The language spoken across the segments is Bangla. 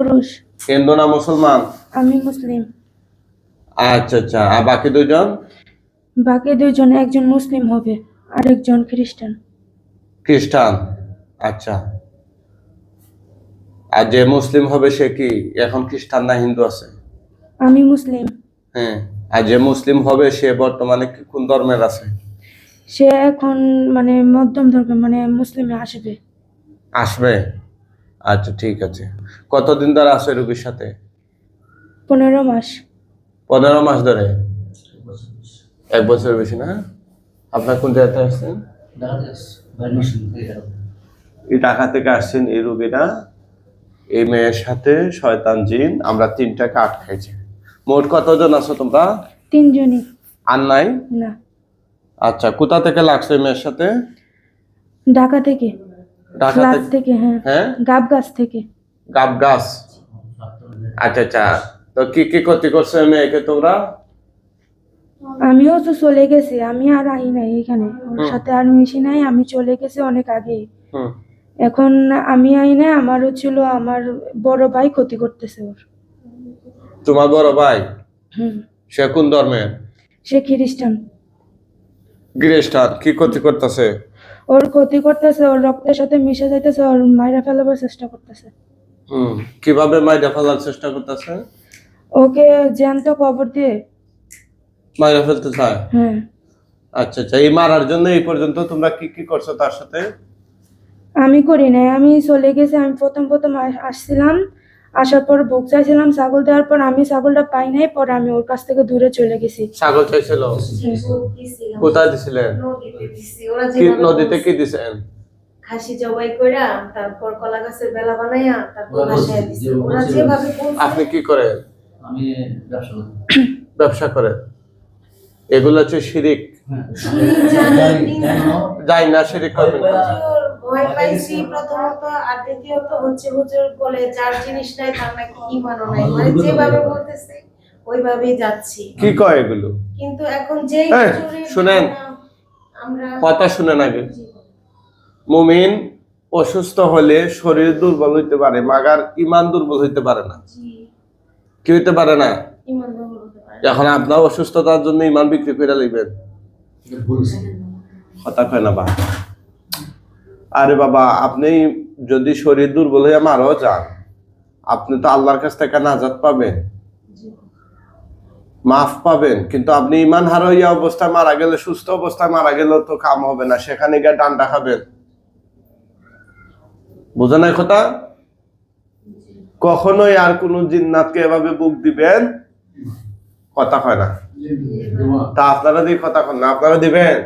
পুরুষ। হিন্দু না মুসলমান? আমি মুসলিম। আচ্ছা আচ্ছা। আর বাকি দুজন বাকি দুইজন একজন মুসলিম হবে আরেকজন খ্রিস্টান। খ্রিস্টান? আচ্ছা। আর যে মুসলিম হবে সে কি? এখন খ্রিস্টান না হিন্দু আছে? আমি মুসলিম। হ্যাঁ। আর যে মুসলিম হবে সে বর্তমানে কি কোন ধর্মের আছে? সে এখন মানে মধ্যম ধর্মে মানে মুসলিমে আসবে। আসবে? আচ্ছা ঠিক আছে। কতদিন ধরে আছে রোগীর সাথে? পনেরো মাস। পনেরো মাস ধরে? এক বছর বেশি না? আপনার কোন জায়গাতে আসছেন? এই ঢাকা থেকে আসছেন এই রোগীরা। এই মেয়ের সাথে শয়তান জিন আমরা তিনটাকে আটকাইছি। মোট কতজন আছো তোমরা? তিনজনই। আর নাই? না। আচ্ছা কোথা থেকে লাগছে এই মেয়ের সাথে? ঢাকা থেকে। ঢাকা থেকে? থেকে হ্যাঁ। হ্যাঁ? গাব গাছ থেকে। গাব গাছ। আচ্ছা আচ্ছা। তো কি কি ক্ষতি করছে মেয়েকে তোমরা? আমিও তো চলে গেছি আমি আর আই নাই এখানে। ওর সাথে আর মিশি নাই আমি চলে গেছি অনেক হুম। এখন আমি আই নাই হচ্ছিল আমার বড় ভাই ক্ষতি করতেছে ওর। তোমার বড় ভাই? হুম। সে কোন ধর্মের? সে খ্রিস্টান। খ্রিস্টান কি ক্ষতি করতেছে? ওর ক্ষতি করতেছে ওর রক্তের সাথে মিশে যাইতেছে ওর মায়েরা ফেলাবার চেষ্টা করতেছে। কীভাবে মাইরা ফেলার চেষ্টা করতেছে? ওকে জ্যান্ত কবর দিয়ে। মাইরা ফেলতে চায়? হ্যাঁ। আচ্ছা আচ্ছা এই মারার জন্য এই পর্যন্ত তোমরা কি কি করছ তার সাথে? আমি করি নাই আমি চলে গেছি আমি প্রথম প্রথম আসছিলাম আসার পর ভোগ চাইছিলাম ছাগল দেওয়ার পর আমি ছাগলটা পাই নাই পরে আমি ওর কাছ থেকে দূরে চলে গেছি। ছাগল চাইছিল? কোথায় দিছিলেন? নদীতে কি দিছেন? খাসি জবাই কইরা তারপর কলা গাছের বেলা বানাইয়া তারপর ওরা দিছে। ওরা যেভাবে আপনি কি করেন আমি ব্যবসা করি। ব্যবসা করেন এগুলো হচ্ছে শিরিক। যাই না শিরিক করবেন না। ভয় পাইছি। প্রথমত আর দ্বিতীয়ত হচ্ছে হুজুর বলে যার জিনিস নাই তার নাকি ইমানও নাই। মানে যেভাবে বলতেছে ওইভাবেই যাচ্ছি। কি কয় এগুলো? কিন্তু এখন যেই এই, শুনেন। আমরা কথা শুনেন আগে। মুমিন অসুস্থ হলে শরীর দুর্বল হইতে পারে মাগার ইমান দুর্বল হইতে পারে না। কি হইতে পারে না? এখন আপনার অসুস্থতার জন্য ইমান বিক্রি করে বলছি কথা কয় না বা? আরে বাবা আপনি যদি শরীর দুর্বল হয়ে মারাও যান আপনি তো আল্লাহর কাছ থেকে নাজাত পাবেন। মাফ পাবেন কিন্তু আপনি ইমান হারাইয়া অবস্থায় মারা গেলে সুস্থ অবস্থায় মারা গেলেও তো কাম হবে না সেখানে গিয়ে ডান্ডা খাবেন। বুঝেন এই কথা? কখনোই আর কোন জিন্নাতকে এভাবে বুক দিবেন? কথা হয় না। তা আপনারা দিয়ে কথা কন না আপনারা দিবেন?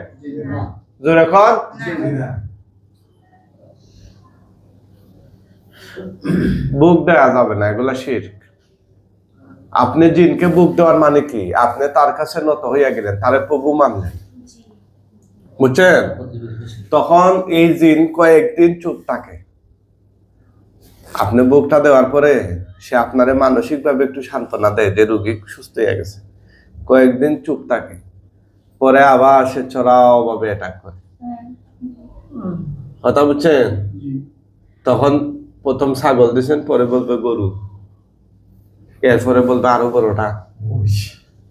জোরে বুক দেওয়া যাবে না এগুলা শির আপনি জিনকে বুক দেওয়ার মানে কি? আপনি তার কাছে নত হইয়া গেলেন তারে প্রভু মানলেন। বুঝছেন? তখন এই জিন কয়েকদিন চুপ থাকে। আপনি বুকটা দেওয়ার পরে সে আপনারে মানসিক ভাবে একটু সান্ত্বনা দেয় যে রুগী সুস্থ হয়ে গেছে। কয়েকদিন চুপ থাকে পরে আবার সে চড়াও ভাবে অ্যাটাক করে কথা বুঝছেন? তখন প্রথম ছাগল দিছেন পরে বলবে গরু। এরপরে বলবে আরও বড়টা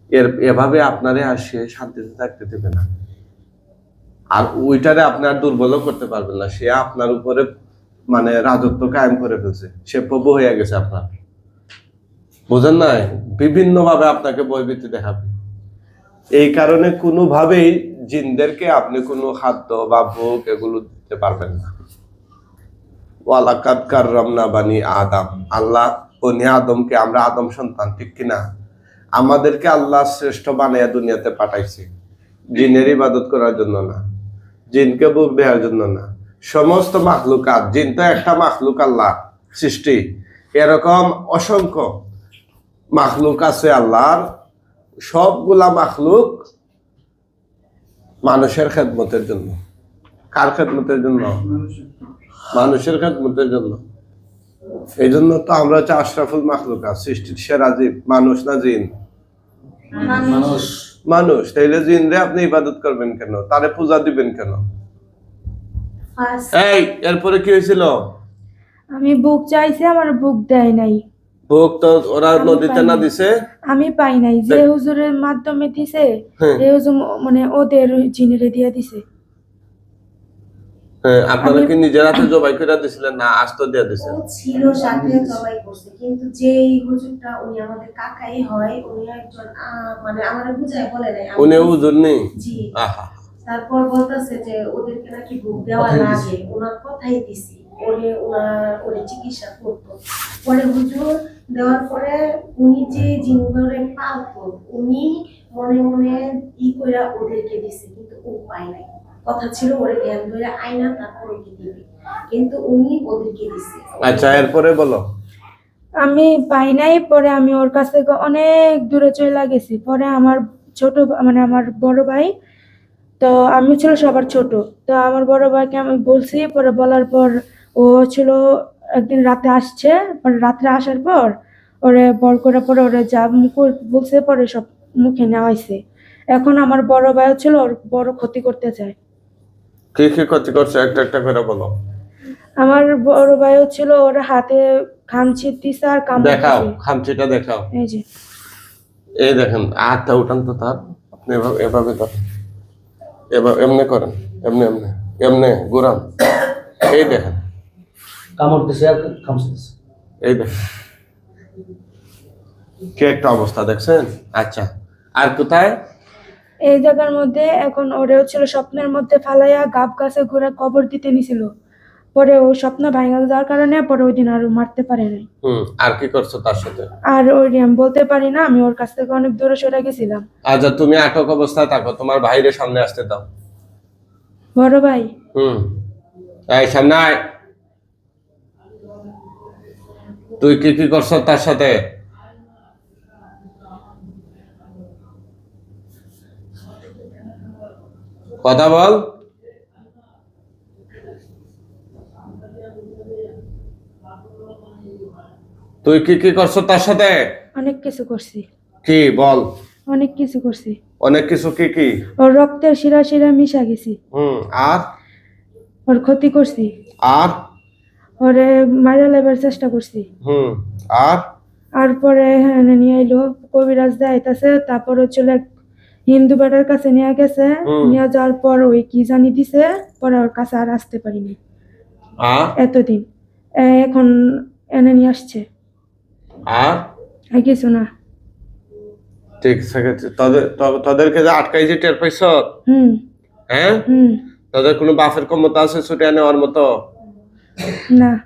এর এভাবে আপনারে আর সে শান্তিতে থাকতে দেবে না। আর ওইটারে আপনার দুর্বলও করতে পারবেন না। সে আপনার উপরে মানে রাজত্ব কায়েম করে ফেলছে। সে প্রভু হয়ে গেছে আপনার। বুঝেন নাই? বিভিন্ন ভাবে আপনাকে বইবৃত্তি দেখাবে। এই কারণে কোনোভাবেই জিনদেরকে আপনি কোনো খাদ্য বা ভোগ এগুলো দিতে পারবেন না। কাররামনা বানি আদম। আল্লাহ আদমকে আমরা আদম সন্তান, ঠিক কিনা? আমাদেরকে আল্লাহ শ্রেষ্ঠ বানিয়ে দুনিয়াতে পাঠাইছে। জিনের ইবাদত করার জন্য না। জিনকে বুক দেওয়ার জন্য না। সমস্ত মাখলুকাত জিন তো একটা মাখলুক আল্লাহ সৃষ্টি। এরকম অসংখ্য মাখলুক আছে আল্লাহর। সবগুলা মাখলুক মানুষের খেদমতের জন্য। কার খেদমতের জন্য? মানুষের খেদমতের জন্য। এই জন্য তো আমরা হচ্ছে আশরাফুল মাখলুকা সৃষ্টির সেরা জীব মানুষ না জিন? মানুষ। মানুষ। তাইলে জিন রে আপনি ইবাদত করবেন কেন? তারে পূজা দিবেন কেন? এই এরপরে কি হয়েছিল? আমি বুক চাইছি আমার বুক দেয় নাই। ভোগ তো ওরা নদীতে না দিছে? আমি পাই নাই যে হুজুরের মাধ্যমে দিছে হ্যাঁ। এই হুজুর মানে ওদের জিনেরে দিয়ে দিছে। হ্যাঁ আপনারা কি নিজের হাতে জবাই করে দিছিলেন না আস্ত দিয়ে দিছেন ছিল সাথে জবাই করছে কিন্তু যেই হুজুরটা উনি আমাদের কাকাই হয় উনি একজন মানে আমার বুঝায় বলে নাই উনি উজুর নেই? জি। আহা। তারপর বলতেছে যে ওদেরকে নাকি বুক দেওয়া লাগে। ওনার কথাই দিছি। ওরে ওনার ওরে চিকিৎসা করতো। পরে হুজুর দেওয়ার পরে উনি যে জিনগুলোরে পালতো উনি মনে মনে ই কইরা ওদেরকে দিছে কিন্তু ও পায় নাই। কথা ছিল ওরে জ্ঞান ধরে আয়না তারপর ওকে দিবে। কিন্তু উনি ওদেরকে দিছে। আচ্ছা এরপরে বলো। আমি পাই নাই পরে আমি ওর কাছ থেকে অনেক দূরে চলে গেছি। পরে আমার ছোট মানে আমার বড় ভাই তো আমি ছিল সবার ছোট। তো আমার বড় ভাইকে আমি বলছি পরে বলার পর ও ছিল একদিন রাতে আসছে পরে রাত্রে আসার পর ওরে বর করে পরে ওরে যা মুখ বলছে পরে সব মুখে নেওয়া হয়েছে এখন আমার বড় ভাই ছিল ওর বড় ক্ষতি করতে চায়। কি কি ক্ষতি করছে একটা একটা করে বলো। আমার বড় ভাইও ছিল ওর হাতে খামচি দিছে আর কামড় দেখাও খামচিটা দেখাও। এই যে। এই দেখেন হাতটা উঠান তো তার আপনি এভাবে এভাবে ধরেন। এভাবে এমনি করেন এমনি এমনি এমনি ঘুরান এই দেখেন। কামড় দিছে আর এই দেখেন। কি একটা অবস্থা দেখছেন? আচ্ছা আর কোথায়? এই জায়গার মধ্যে এখন ওরেও ছিল স্বপ্নের মধ্যে ফালাইয়া গাব গাছে ঘুরে কবর দিতে নিছিল। পরে ও স্বপ্ন ভাঙা যাওয়ার কারণে পরে ওই দিন আর মারতে পারে নাই। আর কি করছ তার সাথে? আর ওই আমি বলতে পারি না আমি ওর কাছ থেকে অনেক দূরে সরে গেছিলাম। আচ্ছা তুমি আটক অবস্থায় থাকো তোমার ভাইরে সামনে আসতে দাও। বড় ভাই। হুম এই সামনে আয়। তুই কি কি করছ তার সাথে? কথা বল। তুই কি কি করছ তার সাথে? অনেক কিছু করছি। কি বল। অনেক কিছু করছি। অনেক কিছু কি কি? ওর রক্তের শিরা শিরা মিশা গেছি। হুম আর? ওর ক্ষতি করছি। আর? ওরে মারা লেবার চেষ্টা করছি। হুম আর? আর পরে হ্যাঁ নিয়ে আইলো কবিরাজ দেখাইতেছে তারপর এক হিন্দু বেটার কাছে নিয়ে গেছে। নিয়ে যাওয়ার পর ওই কি জানি দিছে পরে ওর কাছে আর আসতে পারিনি। এতদিন। এখন এনে নিয়ে আসছে। আর আর কিছু না। ঠিক আছে তাদের তাদেরকে যে আটকাইছে টের পাইছ? হুম। হ্যাঁ? হুম। তাদের কোনো বাপের ক্ষমতা আছে ছুটে নেওয়ার মতো? না।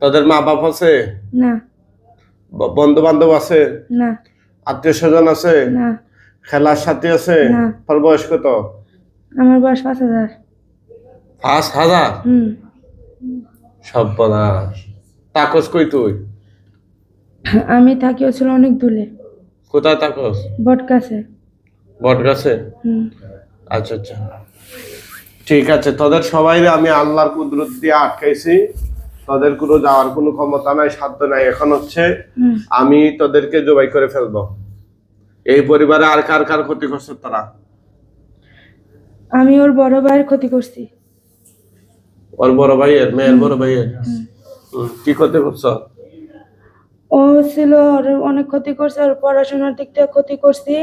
তাদের মা বাপ আছে? না। বন্ধু বান্ধব আছে? না। আত্মীয় স্বজন আছে? না। খেলার সাথী আছে? না। তোর বয়স কত? আমার বয়স পাঁচ হাজার। পাঁচ হাজার? হুম। সব বলা তাকস কই তুই? আমি থাকি ছিল অনেক দূরে। কোথায় থাকো বট কাছে বট গাছে হুম। আচ্ছা আচ্ছা। ঠিক আছে তোদের সবাই আমি আল্লাহর কুদরত দিয়ে আটকাইছি। তোদের কোনো যাওয়ার কোনো ক্ষমতা নাই সাধ্য নাই এখন হচ্ছে আমি তোদেরকে জবাই করে ফেলব। এই পরিবারে আর কার কার ক্ষতি করছে তারা? আমি ওর বড় ভাইয়ের ক্ষতি করছি। ওর বড় ভাইয়ের মেয়ের বড় ভাইয়ের? কি ক্ষতি করছ? ও ছিল ওর অনেক ক্ষতি করছে আর পড়াশোনার দিক থেকে ক্ষতি করছি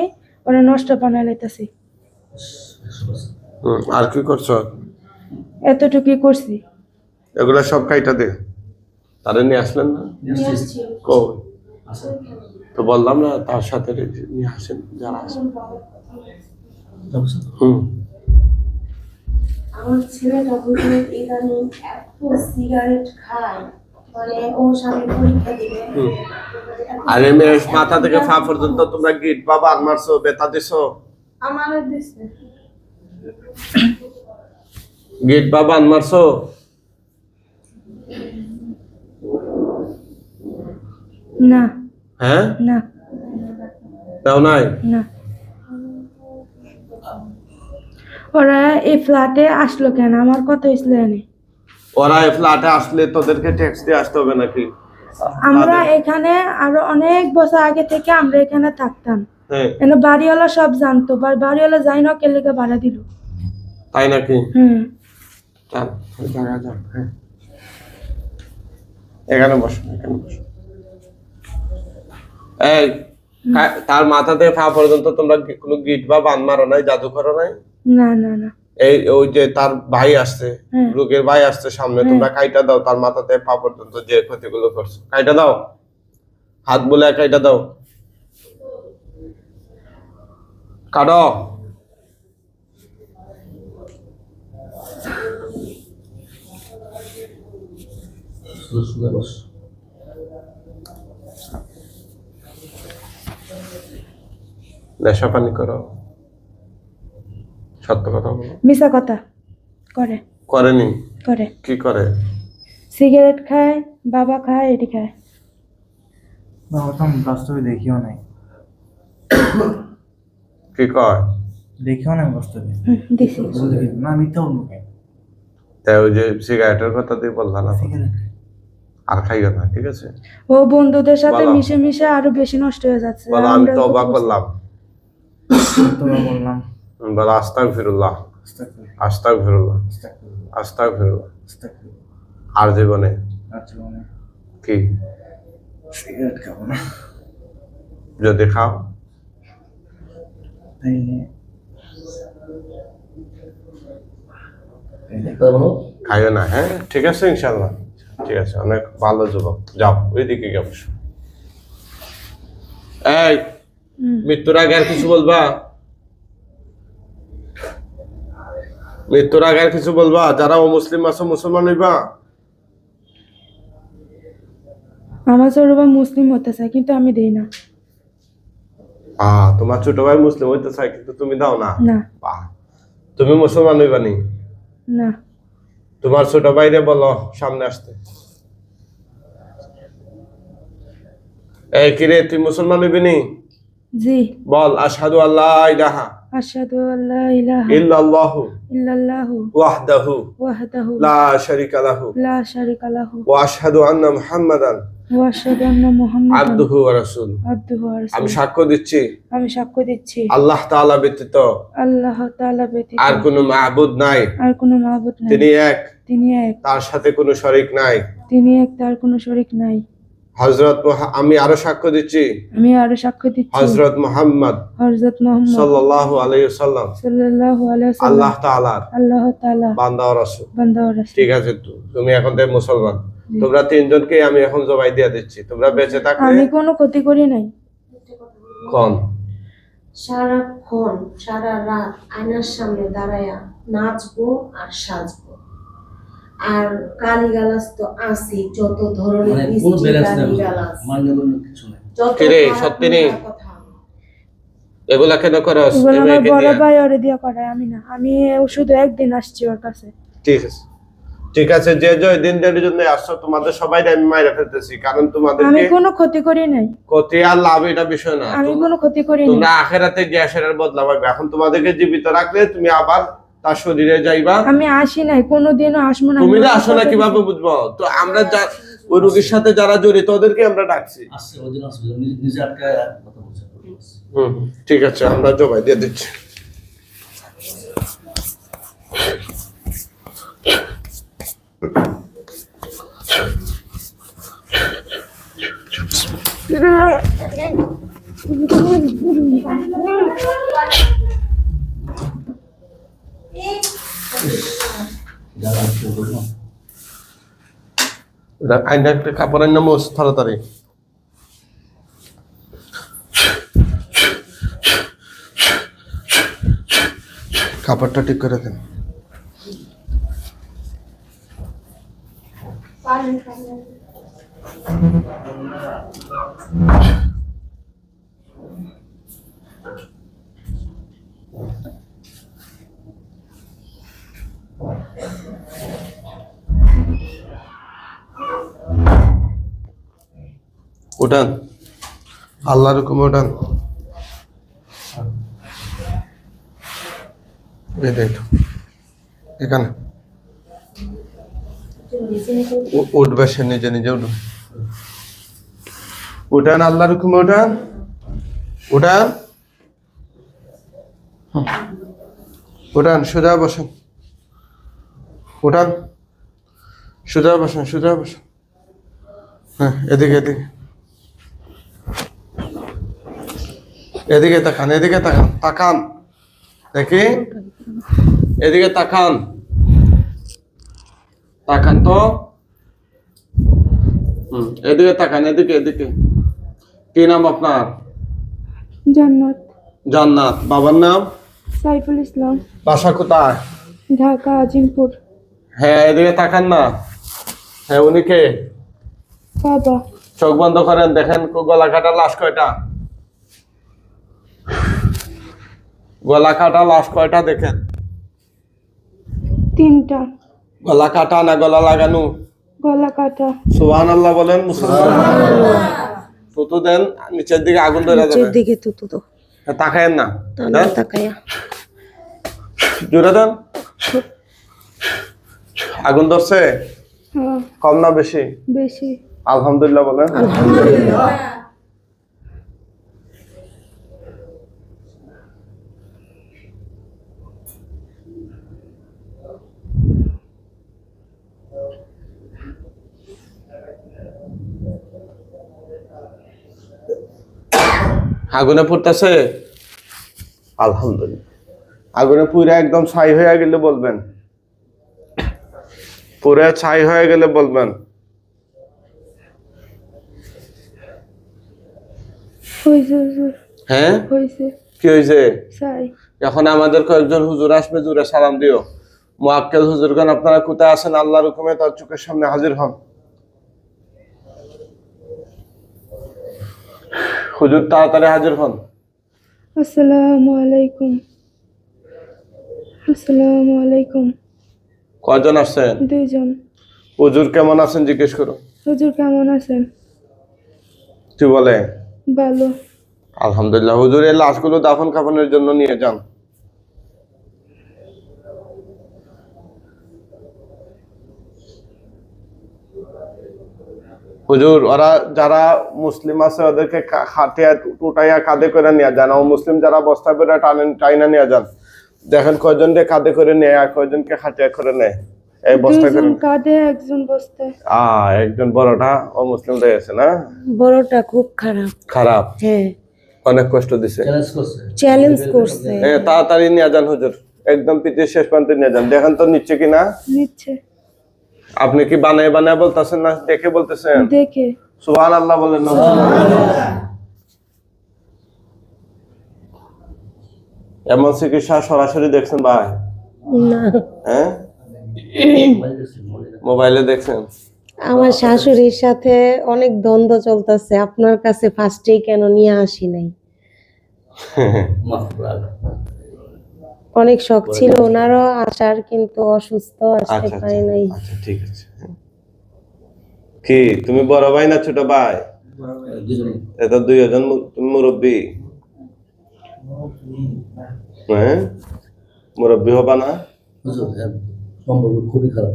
ওরা নষ্ট বানাই লাইতেছি। আর কি করছ? এতটুকুই করছি। এগুলা সব খাইটা দে। তারা নিয়ে আসলেন না? নিয়ে আসছি। কো তো বললাম না তার সাথে নিয়ে আসেন যারা আসেন? হুম। আমার ছেলেটা বুঝলে ইদানিং এত সিগারেট খায় মানে ও পরীক্ষা দিবে। আরে মেয়ে মাথা থেকে পা পর্যন্ত তোমরা গিট বাবা আন মারছো বেতা দিছো? আমার দিছে। গিট বাবা মারছো না। হ্যাঁ? না। তাও নাই? না। ওরা এই ফ্ল্যাটে আসলো কেন? আমার কথা হয়েছিল এনে। ওরা এই ফ্ল্যাটে আসলে তোদেরকে ট্যাক্স দিয়ে আসতে হবে নাকি? আমরা এখানে আরও অনেক বছর আগে থেকে আমরা এখানে থাকতাম। হ্যাঁ। এনে বাড়িওয়ালা সব জানতো বাড়িওয়ালা যাই না কেলেকে ভাড়া দিল। তাই নাকি? হুম। হ্যাঁ। এখানে বসো এখানে বসো। এই তার মাথাতে পা পর্যন্ত তোমরা কোনো গিট বা বান মারো নাই জাদু করো নাই? না না না। এই ওই যে তার ভাই আসছে। রোগের ভাই আসছে সামনে তোমরা কাইটা দাও তার মাথাতে পা পর্যন্ত যে ক্ষতিগুলো করছ। কাইটা দাও। হাত বলে কাইটা দাও। কাটো। নেশা পানি করো। সত্য কথা বলো। মিশা কথা। করে। করেনি? করে। কি করে? সিগারেট খায় বাবা খায় এটি খায়। ওটা আমি বাস্তবে দেখিও নাই। কি কয়? দেখিও নাই বাস্তবে। না মিথ্যা বলব তাই ওই যে সিগারেটের কথা দিয়ে বললাম না আর খাইও না ঠিক আছে? ও বন্ধুদের সাথে মিশে মিশে আরও বেশি নষ্ট হয়ে যাচ্ছে। বলো আমি তো- করলাম। তোমরা বললাম বলো আস্তাক ফিরুল্লাহ আস্তাগফিরুল্লাহ, আস্তাক ফিরুল্লাহ আস্তাগফিরুল্লাহ, আস্তাক ফিরুল্লাহ আস্তাগফিরুল্লাহ। আর জীবনে কি? না। যদি খাও। খাইও না হ্যাঁ? ঠিক আছে ইনশাল্লাহ ঠিক আছে অনেক ভালো যুবক। যাও ওইদিকে গিয়ে বসো। এই মৃত্যুর আগে আর কিছু বলবা? মৃত্যুর আগে কিছু বলবা? যারা ও মুসলিম আছো মুসলমান হইবা? আমার ছোট ভাই মুসলিম হতে চায় কিন্তু আমি দেই না। আহ তোমার ছোট ভাই মুসলিম হইতে চাই কিন্তু তুমি দাও না? না। তুমি মুসলমান হইবানি না? তোমার ছোট ভাইরে বলো সামনে আসতে। এই কিরে তুই মুসলমান হইবি নি? জি। বল আশহাদু আল্লাহ ইলাহা। লা শারিকা লাহু লা শারিকা লাহু ওয়া আশহাদু আন্না মুহাম্মাদান ওয়া আশহাদু আন্না মুহাম্মাদান আবদুহু ওয়া রাসূল আবদুহু ওয়া আমি সাক্ষ্য দিচ্ছি। আমি সাক্ষ্য দিচ্ছি। আল্লাহ তাআলা ব্যতীত আল্লাহ তাআলা ব্যতীত আর কোনো মাবুদ নাই। আর কোনো মাবুদ নাই। তিনি এক। তিনি এক। তার সাথে কোনো শরিক নাই। তিনি এক তার কোনো শরীক নাই। হযরত মুহা- আমি আরও সাক্ষ্য দিচ্ছি। আমি আরও সাক্ষ্য দিচ্ছি। হযরত মুহাম্মদ হযরত মুহাম্মদ সাল্লাল্লাহু আলাইহি ওয়াসাল্লাম। সাল্লাল্লাহু আলাইহি ওয়াসাল্লাম। আল্লাহ তাআলার আল্লাহ তাআলা। বান্দা ও রাসূল। বান্দা ও রাসূল। ঠিক আছে তো তুমি এখন থেকে মুসলমান। তোমরা তিনজনকে আমি এখন জবাই দিয়ে দিচ্ছি। তোমরা বেঁচে থাকলে আমি কোনো ক্ষতি করি নাই। কন? সারাক্ষণ সারা রাত আয়নার সামনে দাঁড়ায়া নাচবো আর সাজবো। আর গালিগালাজ তো আছে যত ধরনের মানে ব্যালেন্স নেই মান্য কিছু নেই। কিরে, খারাপ সত্যি নেই? এগুলা কেন করস? আমার বড় ভাই ওরে দিয়া করায় আমি না। আমি শুধু একদিন আসছি ওর কাছে। ঠিক আছে। ঠিক আছে যে যে দিন দেড়ের জন্য আসছো তোমাদের সবাই আমি মাইরা ফেলতেছি কারণ তোমাদের আমি কোনো ক্ষতি করি নাই। ক্ষতি আর লাভ এটা বিষয় না। আমি কোনো ক্ষতি করি নাই। তোমরা আখেরাতে গ্যাসের বদলা পাবে এখন তোমাদেরকে জীবিত রাখলে তুমি আবার তার শরীরে যাইবা। আমি আসি নাই কোনোদিনও আসব না। তুমি না আসো না কীভাবে বুঝব? তো আমরা যা- ওই রোগীর সাথে যারা জড়িত ওদেরকে আমরা ডাকছি। হুম ঠিক আছে আমরা জবাই দিয়ে দিচ্ছি। যারা আসছে বললাম আইনা একটা কাপড় আইনা মোস তাড়াতাড়ি কাপড়টা ঠিক করে দেন উঠান আল্লাহর হুকুমে দেখ এখানে। উঠবে সে নিজে নিজে উঠবে। উঠান আল্লাহর হুকুমে উঠান হুম। উঠান সোজা বসেন। উঠান সোজা বসেন সোজা বসেন। হ্যাঁ এদিকে এদিকে। এদিকে তাকান এদিকে তাকান তাকান। দেখি? এদিকে তাকান। তাকান তো। হুম এদিকে তাকান এদিকে এদিকে। কি নাম আপনার? জান্নাত। জান্নাত। বাবার নাম? সাইফুল ইসলাম। বাসা কোথায়? ঢাকা আজিমপুর। হ্যাঁ এদিকে তাকান না। হ্যাঁ উনি কে? বাবা। চোখ বন্ধ করেন দেখেন গলা কাটা লাশ কয়টা? গলা কাটা লাশ কয়টা দেখেন? তিনটা। গলা কাটা না গলা লাগানো? গলা কাটা সুবহান আল্লাহ বলেন মুসলমান তুতু দেন নিচের দিকে আগুন ধরে যাবে দিকে তো তো তো হ্যাঁ, তাকায়েন না। দেন। তাকায়া। জোরে দেন। আগুন ধরছে? হ্যাঁ। কম না বেশি? বেশি। আলহামদুলিল্লাহ বলেন। আগুনে পড়তেছে? আলহামদুলিল্লাহ। আগুনে পুরা একদম ছাই হয়ে গেলে বলবেন। পুরা ছাই হয়ে গেলে বলবেন। হ্যাঁ? কি হয়েছে এখন আমাদের কয়েকজন হুজুর আসবে জুড়ে সালাম দিও। মোয়াক্কেল হুজুরগণ আপনারা কোথায় আছেন? আল্লাহর হুকুমে তার চোখের সামনে হাজির হন। হুজুর তাড়াতাড়ি হাজির হন। আসসালামু আলাইকুম। আসসালামু আলাইকুম। কজন আসছেন? দুইজন। হুজুর কেমন আছেন জিজ্ঞেস করো। হুজুর কেমন আছেন? কি বলে? ভালো। আলহামদুলিল্লাহ হুজুর এই লাশগুলো দাফন কাফনের জন্য নিয়ে যান। হুজুর ওরা যারা মুসলিম আছে ওদেরকে খাটিয়া টুটাইয়া কাঁধে করে নিয়ে যান। ও মুসলিম যারা বস্তা করে টানেন টাইনা নিয়ে যান। দেখেন কয়জনকে কাঁধে করে নেয় আর কয়জনকে খাটিয়া করে নেয়। এই বস্তা করে কাঁধে একজন বস্তায়। আ একজন বড়টা ও মুসলিম রয়েছে না? বড়টা খুব খারাপ। খারাপ? হ্যাঁ। অনেক কষ্ট দিছে। চ্যালেঞ্জ করছে। চ্যালেঞ্জ করছে। এ তাড়াতাড়ি নিয়ে যান হুজুর। একদম শেষ প্রান্তে নিয়ে যান। দেখেন তো নিচ্ছে কিনা নিচ্ছে। আপনি কি বানায় বানায় বলতেছেন না? দেখে বলতেছেন? দেখে। সুবহান আল্লাহ বলেন না। এমন চিকিৎসা সরাসরি দেখছেন ভাই? না। হ্যাঁ? মোবাইল দেখছি, মোবাইল দেখছি। মোবাইলে দেখছেন? আমার শাশুড়ির সাথে অনেক দ্বন্দ্ব চলতেছে। আপনার কাছে ফার্স্টেই কেন নিয়ে আসি নাই? মাফ করে অনেক শখ ছিল ওনারও আসার কিন্তু অসুস্থ আসতে আচ্ছা পারে আচ্ছা নাই। আচ্ছা ঠিক আছে। কি তুমি বড় ভাই না ছোট ভাই? এটা দুইজন মুরব্বী। হ্যাঁ? মুরব্বী হবা না? সম্পর্ক খুবই খারাপ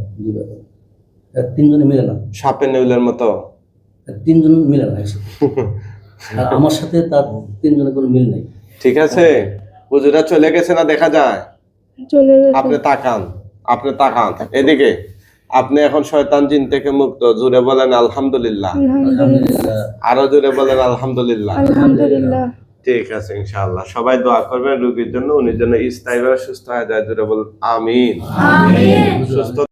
তিনজনে মিলে না সাপে নেউলের মতো। তিনজন মিলে না আর আমার সাথে তার তিনজনের কোনো মিল নেই। ঠিক আছে। হুজুরা চলে গেছে না দেখা যায়? চলে গেছে। আপনি তাকান আপনি তাকান। এদিকে আপনি এখন শয়তান জিন থেকে মুক্ত জুড়ে বলেন আলহামদুলিল্লাহ। আরও জুড়ে বলেন আলহামদুলিল্লাহ। আলহামদুলিল্লাহ। ঠিক আছে ইনশাআল্লাহ। সবাই দোয়া করবেন রোগীর জন্য উনি যেন স্থায়ীভাবে সুস্থ হয়ে যায় জুড়ে বলেন আমিন। সুস্থ